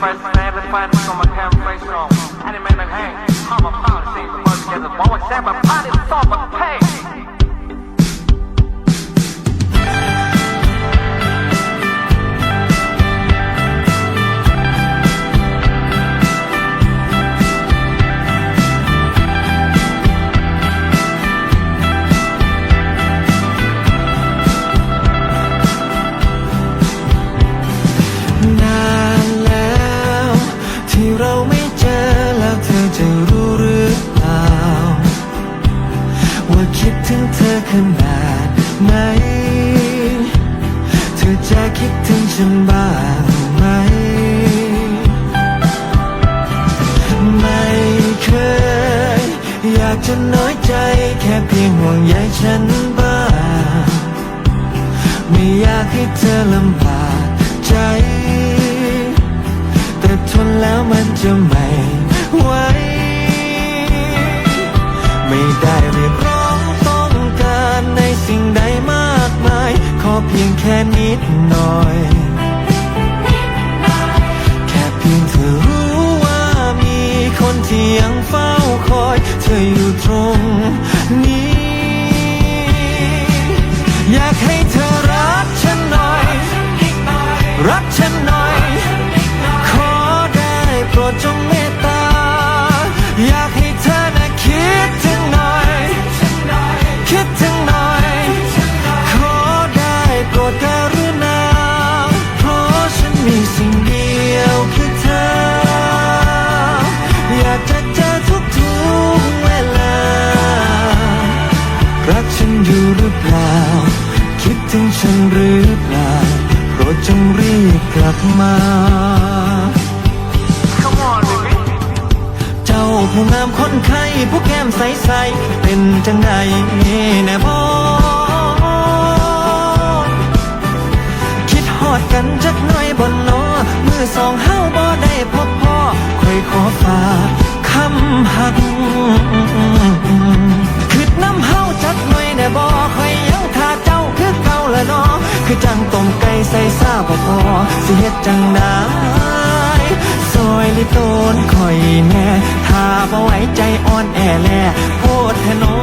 first man, let's find from my damn face wrong. I didn't make no hang. I'm a policy, but together, boy, it's everybody. คิดถึงฉันบ้างไหม ไม่เคย อยากจะน้อยใจแค่เพียงห่วงใยฉันบ้าง ไม่อยากให้เธอลำบากใจ แต่ทนแล้วมันจะไม่ไหว ไม่ได้เรียกร้อง เพียงแค่นิดหน่อย จงรีบกลับมา Come on, baby. เจ้าผู้งามคนไข้ผู้แก้มใสๆเป็นจังใดแน่บอคิดฮอดกันจักหน่อยบนนอมือสองเฮาบ่ได้พบ คือจังต้มไก่ใส่ซาบ่พอสิเฮ็ดจังได้ซอยลิโตนคอยแน่ถ้าบ่ไหวใจอ่อนแอแลโพดแทนอ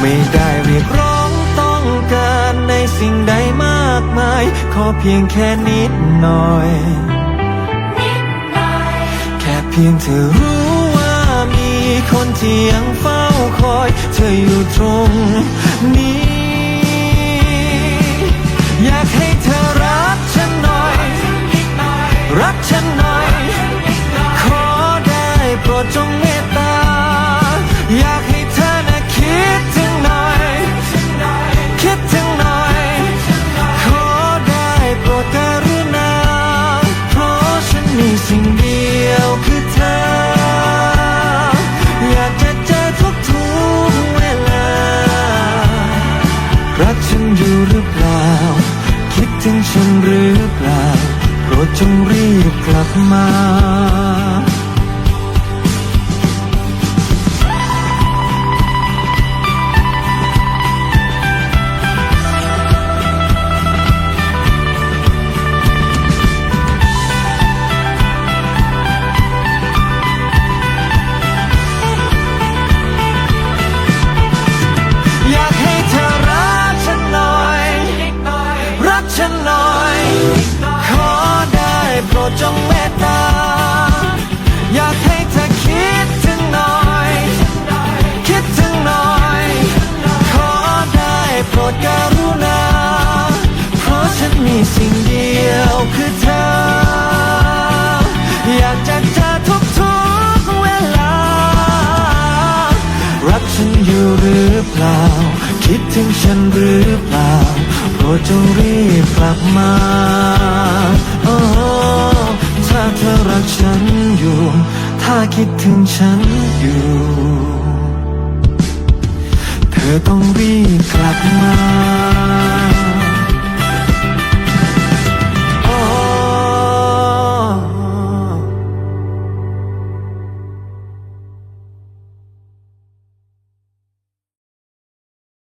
ไม่ได้เรียกร้องต้องการในสิ่งใดมากมาย ขอเพียงแค่นิดหน่อย แค่เพียงเธอรู้ว่ามีคนที่ยังเฝ้า คอยเธออยู่ตรงนี้ อยากให้เธอรักฉันหน่อย รักฉันหน่อย ขอได้โปรดจง จงรีบกลับมา โปรดจงเมตตา อยากให้เธอคิดถึงหน่อย คิดถึงหน่อย ขอได้โปรดกรุณา เพราะฉันมีสิ่งเดียวคือเธอ อยากจะเจอทุกทุกๆเวลา รักฉันอยู่หรือเปล่า คิดถึงฉันหรือเปล่าโปรดจงรีบกลับมา ถ้าเธอรักฉันอยู่ ถ้าคิดถึงฉันอยู่ เธอต้องรีบกลับมา